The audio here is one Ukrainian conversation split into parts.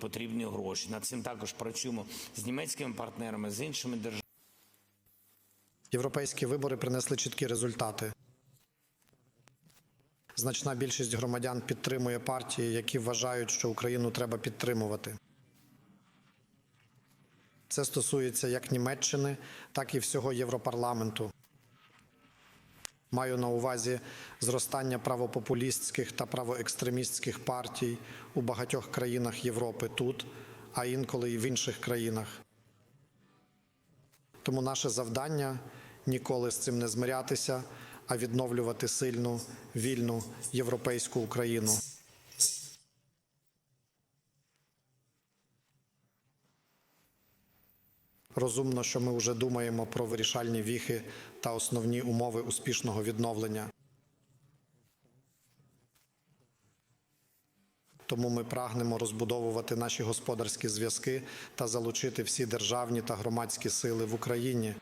Потрібні гроші. Над цим також працюємо з німецькими партнерами, з іншими державами. Європейські вибори принесли чіткі результати. Значна більшість громадян підтримує партії, які вважають, що Україну треба підтримувати. Це стосується як Німеччини, так і всього Європарламенту. Маю на увазі зростання правопопулістських та правоекстремістських партій у багатьох країнах Європи тут, а інколи і в інших країнах. Тому наше завдання ніколи з цим не змирятися, а відновлювати сильну, вільну європейську Україну. Розумно, що ми вже думаємо про вирішальні віхи та основні умови успішного відновлення. Тому ми прагнемо розбудовувати наші господарські зв'язки та залучити всі державні та громадські сили в Україні.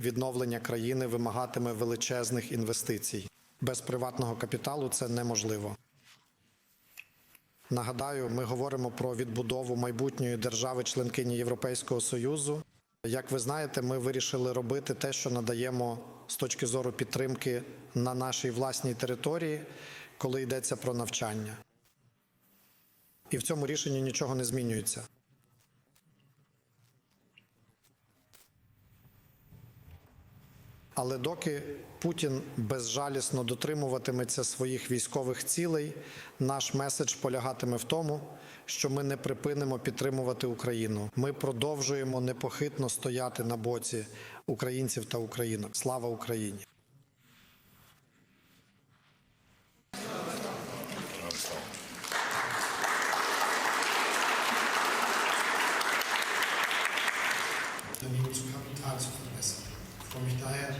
Відновлення країни вимагатиме величезних інвестицій. Без приватного капіталу це неможливо. Нагадаю, ми говоримо про відбудову майбутньої держави-членкині Європейського Союзу. Як ви знаєте, ми вирішили робити те, що надаємо з точки зору підтримки на нашій власній території, коли йдеться про навчання. І в цьому рішенні нічого не змінюється. Але доки Путін безжалісно дотримуватиметься своїх військових цілей, наш меседж полягатиме в тому, що ми не припинимо підтримувати Україну. Ми продовжуємо непохитно стояти на боці українців та українок. Слава Україні! Unternehmen zu Kapital zu verbessern. Ange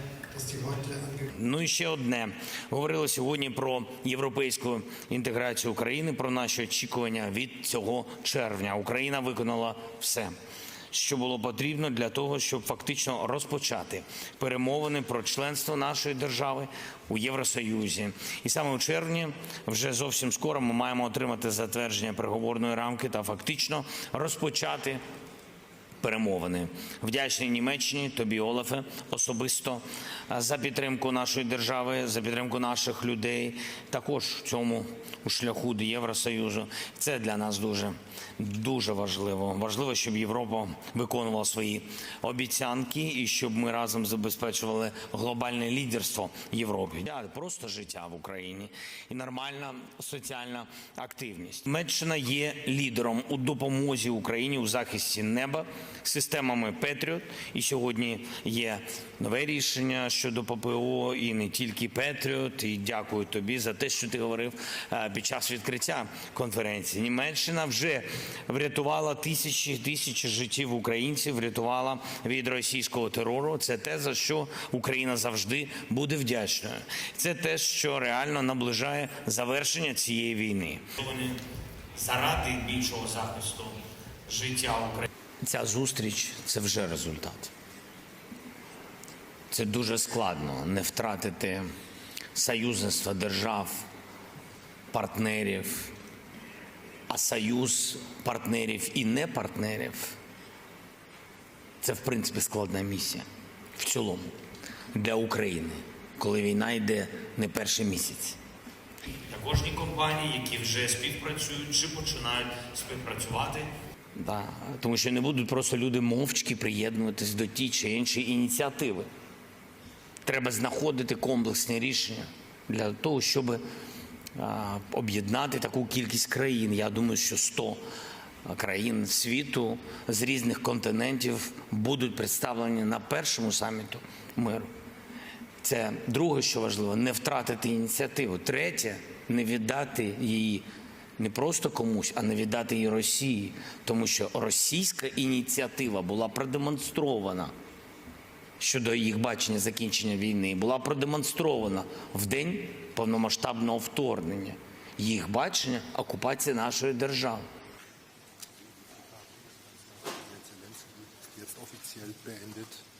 Ну і ще одне говорили сьогодні про європейську інтеграцію України, про наші очікування від цього червня. Україна виконала все. Що було потрібно для того, щоб фактично розпочати перемовини про членство нашої держави у Євросоюзі, і саме у червні, вже зовсім скоро, ми маємо отримати затвердження переговорної рамки та фактично розпочати перемовини. Вдячний Німеччині, тобі, Олафе, особисто за підтримку нашої держави, за підтримку наших людей, також в цьому у шляху до Євросоюзу. Це для нас дуже дуже важливо. Важливо, щоб Європа виконувала свої обіцянки і щоб ми разом забезпечували глобальне лідерство Європі. Да, Просто життя в Україні і нормальна соціальна активність. Німеччина є лідером у допомозі Україні у захисті неба системами Петріот. І сьогодні є нове рішення щодо ППО, і не тільки Петріот. І дякую тобі за те, що ти говорив е, під час відкриття конференції. Німеччина вже врятувала тисячі тисячі життів українців, врятувала від російського терору. Це те, за що Україна завжди буде вдячною. Це те, що реально наближає завершення цієї війни. Заради більшого захисту життя України. Ця зустріч це вже результат. Це дуже складно не втратити союзництва держав, партнерів, а союз партнерів і не партнерів це в принципі складна місія в цілому для України, коли війна йде не перший місяць. Та кожні компанії, які вже співпрацюють чи починають співпрацювати, Да, тому що не будуть просто люди мовчки приєднуватись до ті чи інші ініціативи. Треба знаходити комплексні рішення для того, щоб об'єднати таку кількість країн. Я думаю, що 100 країн світу з різних континентів будуть представлені на першому саміту миру. Це друге, що важливо, не втратити ініціативу. Третє не віддати її не просто комусь, а не віддати її Росії, тому що російська ініціатива була продемонстрована щодо їх бачення закінчення війни, була продемонстрована в день повномасштабного вторгнення. Їх бачення окупації нашої держави. beendet.